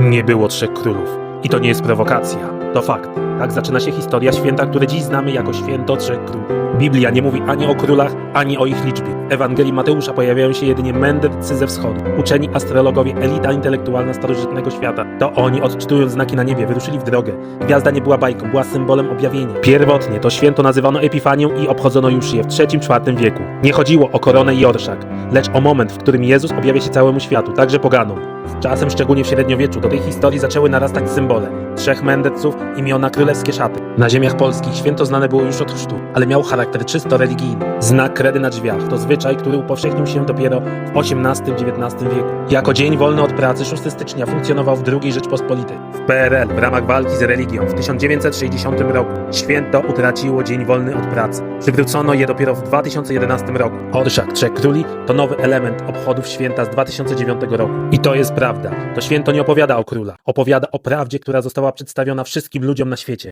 Nie było trzech królów. I to nie jest prowokacja, to fakt. Tak zaczyna się historia święta, które dziś znamy jako święto trzech królów. Biblia nie mówi ani o królach, ani o ich liczbie. W Ewangelii Mateusza pojawiają się jedynie mędrcy ze wschodu, uczeni astrologowie, elita intelektualna starożytnego świata. To oni, odczytując znaki na niebie, wyruszyli w drogę. Gwiazda nie była bajką, była symbolem objawienia. Pierwotnie to święto nazywano Epifanią i obchodzono już je w III-IV wieku. Nie chodziło o koronę i orszak, lecz o moment, w którym Jezus objawia się całemu światu, także poganom. Z czasem, szczególnie w średniowieczu, do tej historii zaczęły narastać symbole. Trzech mędrców, imiona królewskie szaty. Na ziemiach polskich święto znane było już od chrztu, ale miał charakter czysto religijny. Znak kredy na drzwiach to zwyczaj, który upowszechnił się dopiero w XVIII-XIX wieku. Jako dzień wolny od pracy 6 stycznia funkcjonował w II Rzeczpospolitej. W PRL w ramach walki z religią w 1960 roku święto utraciło dzień wolny od pracy. Przywrócono je dopiero w 2011 roku. Orszak Trzech Króli to nowy element obchodów święta z 2009 roku. I to jest prawda. To święto nie opowiada o króla. Opowiada o prawdzie, która została przedstawiona wszystkim ludziom na świecie.